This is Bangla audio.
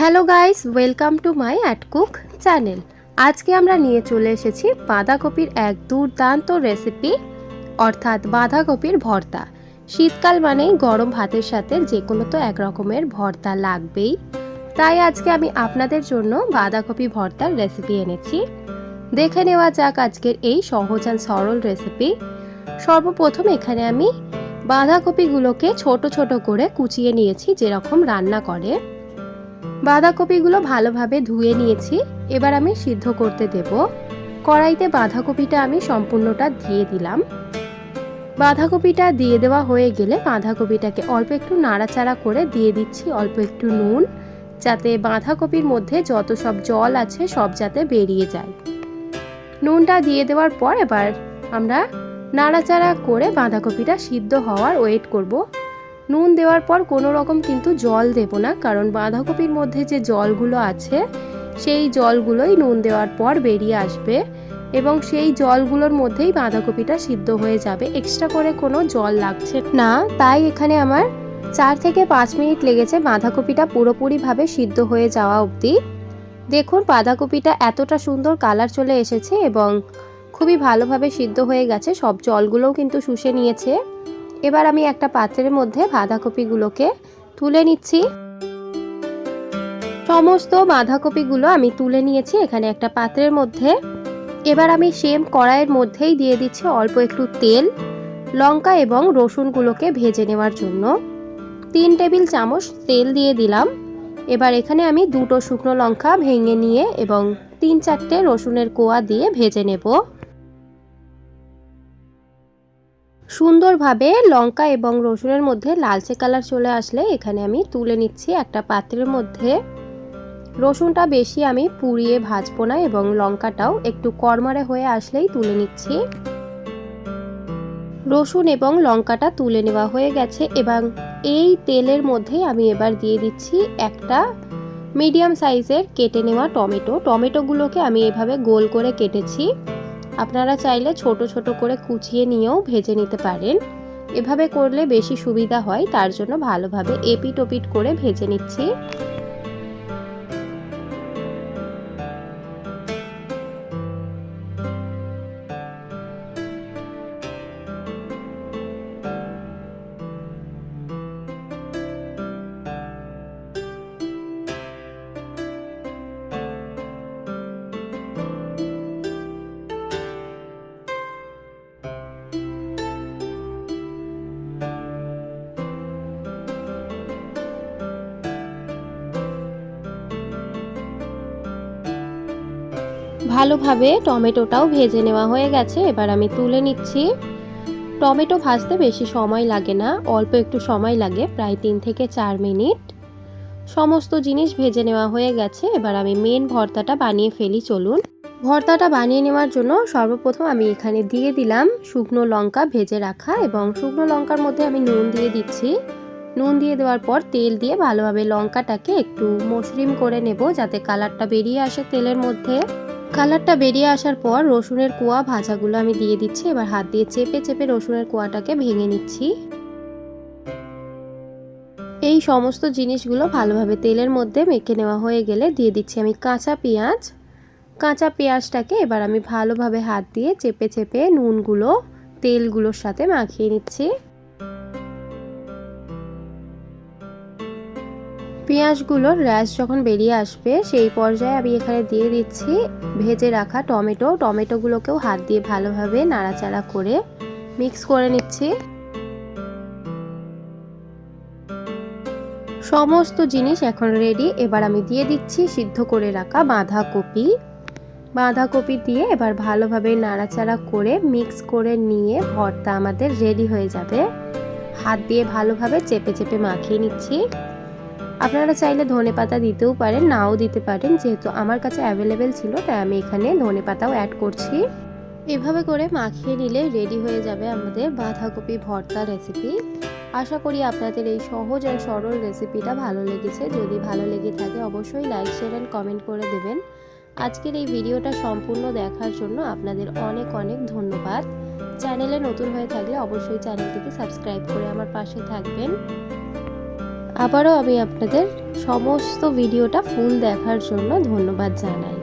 Hello guys, welcome to my at cook channel. আজকে আমরা নিয়ে চলে এসেছি বাঁধাকপির এক দুর্দান্ত রেসিপি, অর্থাৎ বাঁধাকপির ভর্তা। শীতকাল মানেই গরম ভাতের সাথে যে কোনো তো এক রকমের ভর্তা লাগবেই। তাই আজকে আমি আপনাদের জন্য বাঁধাকপি ভর্তার রেসিপি এনেছি। দেখে নেওয়া যাক আজকের এই সহজ আর সরল রেসিপি। সর্বপ্রথম এখানে আমি বাঁধাকপিগুলোকে ছোট ছোট করে কুচিয়ে নিয়েছি যেরকম রান্না করে। বাঁধাকপিগুলো ভালোভাবে ধুয়ে নিয়েছি। এবার আমি সিদ্ধ করতে দেব। কড়াইতে বাঁধাকপিটা আমি সম্পূর্ণটা দিয়ে দিলাম। বাঁধাকপিটা দিয়ে দেওয়া হয়ে গেলে বাঁধাকপিটাকে অল্প একটু নাড়াচাড়া করে দিয়ে দিচ্ছি অল্প একটু নুন, যাতে বাঁধাকপির মধ্যে যত সব জল আছে সব যাতে বেরিয়ে যায়। নুনটা দিয়ে দেওয়ার পর এবার আমরা নাড়াচাড়া করে বাঁধাকপিটা সিদ্ধ হওয়ার ওয়েট করব। নুন দেওয়ার পর কোনো রকম কিন্তু জল দেব না, কারণ বাঁধাকপির মধ্যে যে জলগুলো আছে, সেই জলগুলোই নুন দেওয়ার পর বেরিয়ে আসবে এবং সেই জলগুলোর মধ্যেই বাঁধাকপিটা সিদ্ধ হয়ে যাবে। এক্সট্রা করে কোনো জল লাগছে না। তাই এখানে আমার চার থেকে পাঁচ মিনিট লেগেছে বাঁধাকপিটা পুরোপুরিভাবে সিদ্ধ হয়ে যাওয়া অবধি। দেখুন, বাঁধাকপিটা এতটা সুন্দর কালার চলে এসেছে এবং খুবই ভালোভাবে সিদ্ধ হয়ে গেছে। সব জলগুলোও কিন্তু শুষে নিয়েছে। এবার আমি একটা পাত্রের মধ্যে বাঁধাকপিগুলোকে তুলে নিচ্ছি। সমস্ত বাঁধাকপিগুলো আমি তুলে নিয়েছি এখানে একটা পাত্রের মধ্যে। এবার আমি সেম কড়াইয়ের মধ্যেই দিয়ে দিচ্ছি অল্প একটু তেল, লঙ্কা এবং রসুনগুলোকে ভেজে নেওয়ার জন্য। তিন টেবিল চামচ তেল দিয়ে দিলাম। এবার এখানে আমি দুটো শুকনো লঙ্কা ভেঙে নিয়ে এবং তিন চারটে রসুনের কোয়া দিয়ে ভেজে নেব। সুন্দরভাবে লঙ্কা এবং রসুনের মধ্যে লালচে কালার চলে আসলে এখানে আমি তুলে নিচ্ছি একটা পাত্রের মধ্যে। রসুনটা বেশি আমি পুড়িয়ে ভাজবো না এবং লঙ্কাটাও একটু কড়মারে হয়ে আসলেই তুলে নিচ্ছি। রসুন এবং লঙ্কাটা তুলে নেওয়া হয়ে গেছে এবং এই তেলের মধ্যে আমি এবার দিয়ে দিচ্ছি একটা মিডিয়াম সাইজের কেটে নেওয়া টমেটো। টমেটোগুলোকে আমি এভাবে গোল করে কেটেছি। আপনারা চাইলে ছোট ছোট করে কুচিয়ে নিয়েও ভেজে নিতে পারেন। এভাবে করলে বেশি সুবিধা হয়, তার জন্য ভালোভাবে এপিট ওপিট করে ভেজে নিচ্ছি। ভালোভাবে টমেটোটাও ভেজে নেওয়া হয়ে গেছে। এবার আমি তুলে নিচ্ছি। টমেটো ভাজতে বেশি সময় লাগে না, অল্প একটু সময় লাগে, প্রায় তিন থেকে চার মিনিট। সমস্ত জিনিস ভেজে নেওয়া হয়ে গেছে। এবার আমি মেন ভর্তাটা বানিয়ে ফেলি, চলুন। ভর্তাটা বানিয়ে নেওয়ার জন্য সর্বপ্রথম আমি এখানে দিয়ে দিলাম শুকনো লঙ্কা ভেজে রাখা এবং শুকনো লঙ্কার মধ্যে আমি নুন দিয়ে দিচ্ছি। নুন দিয়ে দেওয়ার পর তেল দিয়ে ভালোভাবে লঙ্কাটাকে একটু মসৃণ করে নেব যাতে কালারটা বেরিয়ে আসে তেলের মধ্যে। কালারটা বেরিয়ে আসার পর রসুনের কোয়া ভাজাগুলো আমি দিয়ে দিচ্ছি। এবার হাত দিয়ে চেপে চেপে রসুনের কোয়াটাকে ভেঙে নিচ্ছি। এই সমস্ত জিনিসগুলো ভালোভাবে তেলের মধ্যে মেখে নেওয়া হয়ে গেলে দিয়ে দিচ্ছি আমি কাঁচা পেঁয়াজ। কাঁচা পেঁয়াজটাকে এবার আমি ভালোভাবে হাত দিয়ে চেপে চেপে নুনগুলো, তেলগুলোর সাথে মাখিয়ে নিচ্ছি। পেঁয়াজগুলোর র্যাশ যখন বেরিয়ে আসবে, সেই পর্যায়ে আমি এখানে দিয়ে দিচ্ছি ভেজে রাখা টমেটো। টমেটোগুলোকেও হাত দিয়ে ভালোভাবে নাড়াচাড়া করে মিক্স করে নিচ্ছি। সমস্ত জিনিস এখন রেডি। এবার আমি দিয়ে দিচ্ছি সিদ্ধ করে রাখা বাঁধাকপি। বাঁধাকপি দিয়ে এবার ভালোভাবে নাড়াচাড়া করে মিক্স করে নিয়ে ভর্তা আমাদের রেডি হয়ে যাবে। হাত দিয়ে ভালোভাবে চেপে চেপে মাখিয়ে নিচ্ছি। আপনারা চাইলে ধনে পাতা দিতেও পারেন, নাও দিতে পারেন, যেহেতু আমার কাছে অ্যাভেলেবেল ছিল, তাই আমি এখানে ধনে পাতাও অ্যাড করছি। এভাবে করে মাখিয়ে নিলে রেডি হয়ে যাবে আমাদের বাঁধাকপি ভর্তা রেসিপি আশা করি আপনাদের এই সহজ আর সরল রেসিপিটা ভালো লেগেছে। যদি ভালো লেগে থাকে, অবশ্যই লাইক শেয়ার অ্যান্ড কমেন্ট করে দেবেন। আজকের এই ভিডিওটা সম্পূর্ণ দেখার জন্য আপনাদের অনেক অনেক ধন্যবাদ। চ্যানেলে নতুন হয়ে থাকলে অবশ্যই চ্যানেলটিকে সাবস্ক্রাইব করে আমার পাশে থাকবেন। আবারও আমি আপনাদের সমস্ত ভিডিওটা ফুল দেখার জন্য ধন্যবাদ জানাই।